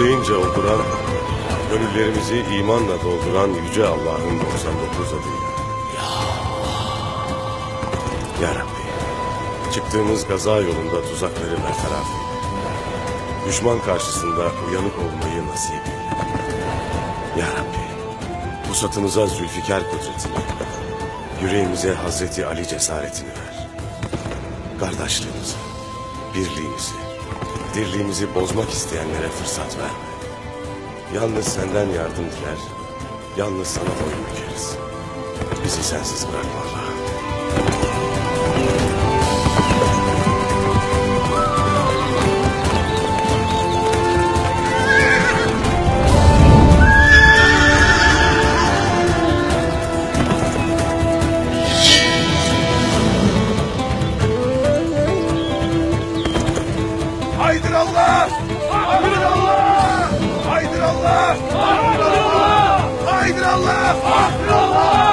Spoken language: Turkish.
Kur'an, gönüllerimizi imanla dolduran Yüce Allah'ın 99 adıyla. Ya Rabbi, çıktığımız gaza yolunda tuzakları bertaraf eyle. Düşman karşısında uyanık olmayı nasip eyle. Ya Rabbi, pusatımıza zülfikar kudretini, yüreğimize Hazreti Ali cesaretini ver. Kardeşliğimizi, birliğimizi, dirliğimizi bozmak isteyenlere fırsat verme. Yalnız senden yardım diler, yalnız sana boyun bükeriz. Bizi sensiz bırakma Allah'ım. Haydır Allah! Haydır Allah! Haydır Allah! Haydır Allah! Haydır Allah! Haydır Allah!